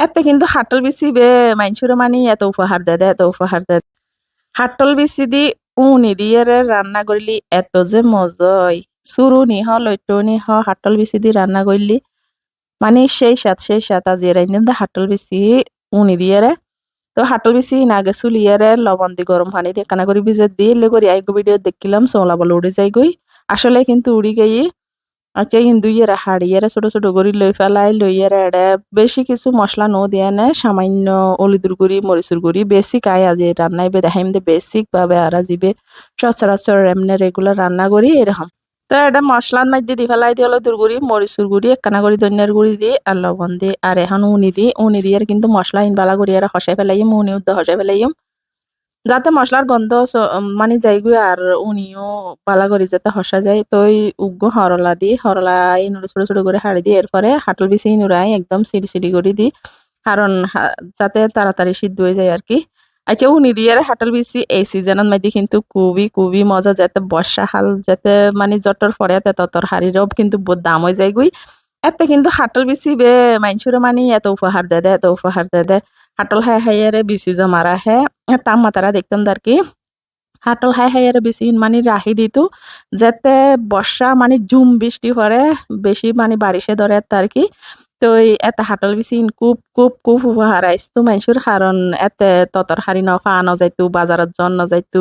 এতে কিন্তু হাটল বিচি বে মাইনসুরে মানে এত উপহার দেয় এত উপহার দেয় হাটল বিচি দি উনি দিয়ে রান্না করলি, এত যে মজয় চুরুনি হ লইটনি হ হাটল বিচি দি রান্না করলি মানে সেই সাত সেই সাত আজ এরাই দা হাটল বিচি উনি দিয়ে রে তো হাটল বিচি নাগে চুলিয়ে রে লবণ দি গরম পানি দিয়ে কানা করে ভিজে দিয়ে এলে করি আইগো ভিডিও দেখিলাম সোলা বলে উড়ে যাই গই আসলে কিন্তু উড়ি গেই আচ্ছা কিন্তু ইয়েরা হাড়িয়েরা ছোট ছোট করে লই ফেলাই লইয়েরা এড়ে বেশি কিছু মশলা নো দিয়ে নে, সামান্য অলিদুর গুড়ি, মরিচুর গুড়ি বেসিক আয় আজ রান্নায় বে দেখাইম দে বেসিক ভাবে আর জিবে, সচরাচর এমনি রেগুলার রান্না করি এরকম। তো এটা মশলার মধ্যে দি ফেলাই দিয়ে হলুদুর গুড়ি, মরিচুর গুড়ি, একখানা করে ধনিয়ার গুড়ি দি, আর লবণ দি, আর এখন উনি দি, উনি দিয়ে কিন্তু মশলা ইন বালা করি আর হসাই ফেলাইম, উনি উদ্দ হসাই ফেলাইম। যাতে মশলার গন্ধ মানে যাইগো আর উনিও পালা করি যাতে হসা যায় তো উগ্গ হরলা দি হরলা ইনুরে ছোট ছোট করে হাড়ি দি, এরপরে হাটল বিচি ইনুরাই একদম সিডি সিডি করে দি কারণ যাতে তাড়াতাড়ি সিদ্ধ হয়ে যায় আর কি আচ্ছা উনি দিয়ে হাটল বিচি এই সিজনের মধ্যে কিন্তু খুবই খুবই মজা, যাতে বর্ষা হাল, যাতে মানে জটর পরে ততর হাড়িরও কিন্তু বহুত দাম হয়ে যায় গুই এতে কিন্তু হাটল বিচি বে মাইনসুরে মানে এত উপহার দে দে, এত উপহার দে দে। হাটল হাই হাইয়ারে বেশি জমা জমারা হে তাপমাত্রা দেখতাম আর কি? হাটল হাই হাইয়ারে বেশি মানে রাহি দিত। যাতে বর্ষা মানে জুম বৃষ্টি হরে, বেশি মানে বারিশে ধরে আর কি? তো এতে হাটল বেশি কুপ কুপ খুব উপহার আইসতো মানুষের কারণ এতে ততর হারি ন ফানো যাইতো বাজারের জন্য যাইতো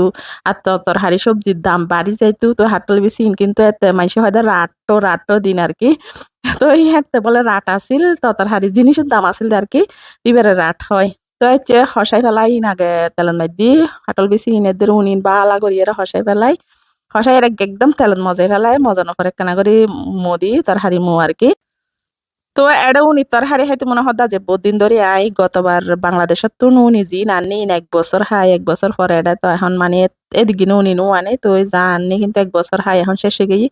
আর ততর হারি সবজির দাম বাড়ি যাইতো তো হাটল বেশি কিন্তু এতে মানুষের হয়তো রাট্টো রাট্টো দিন আর কি। তো এই হাতে বলে রাট আছিল ততর হারি জিনিসের দাম আছিল আর কি এবারে রাট হয়। তো হচ্ছে হসাই ফেলাই নাগে তেলের মধ্যে হাটল বেশি ইনের উনিন বালা করিয়ে হসাই ফেলাই হসাই একদম তেলের মজাই ফেলাই মজা নকরে কেনা করি মোদি তার হারি মো আর কি। তো এডা উনি তোর হারি হাইতে মনে হদা যে বহুত দিন ধরে আই, গতবার বাংলাদেশত তো নুনি জি নানি এক বছর হাই, এক বছর পরে এটা তো এখন মানে এদিকে নুনি নু আনে, তো ওই যা আননি কিন্তু এক বছর হাই, এখন শেষে গেই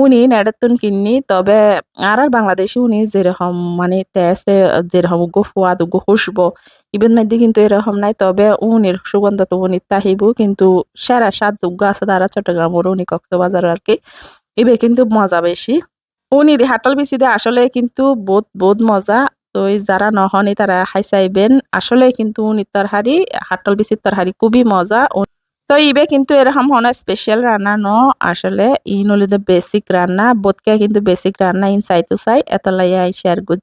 উনি নেড়ের তুন কিননি, তবে আর আর বাংলাদেশি উনি যেরকম মানে টেস্টে যেরকম গো ফুয়াদ গো খুশবো ইবেন মধ্যে কিন্তু এরকম নাই, তবে উনির সুগন্ধ তো উনি তাহিব, কিন্তু সেরা স্বাদ দুগ্গা আছে তারা চট্টগ্রামের উনি কক্সবাজার আর কি ইবে কিন্তু মজা বেশি। উনি হাটল বিচি দে আসলে কিন্তু বহুত বহুত মজা। তো এই যারা নহনি তারা হাই চাইবেন। আসলে কিন্তু উনি তরহারি হাটল বিচির তরহারি খুবই মজা। তো ইবে কিন্তু এরকম হন স্পেশাল রান্না ন। আসলে ইন হলে বেসিক রান্না। বোধকে কিন্তু বেসিক রান্না ইন চাই তো চাই এত লাইয়া শেয়ার করছি।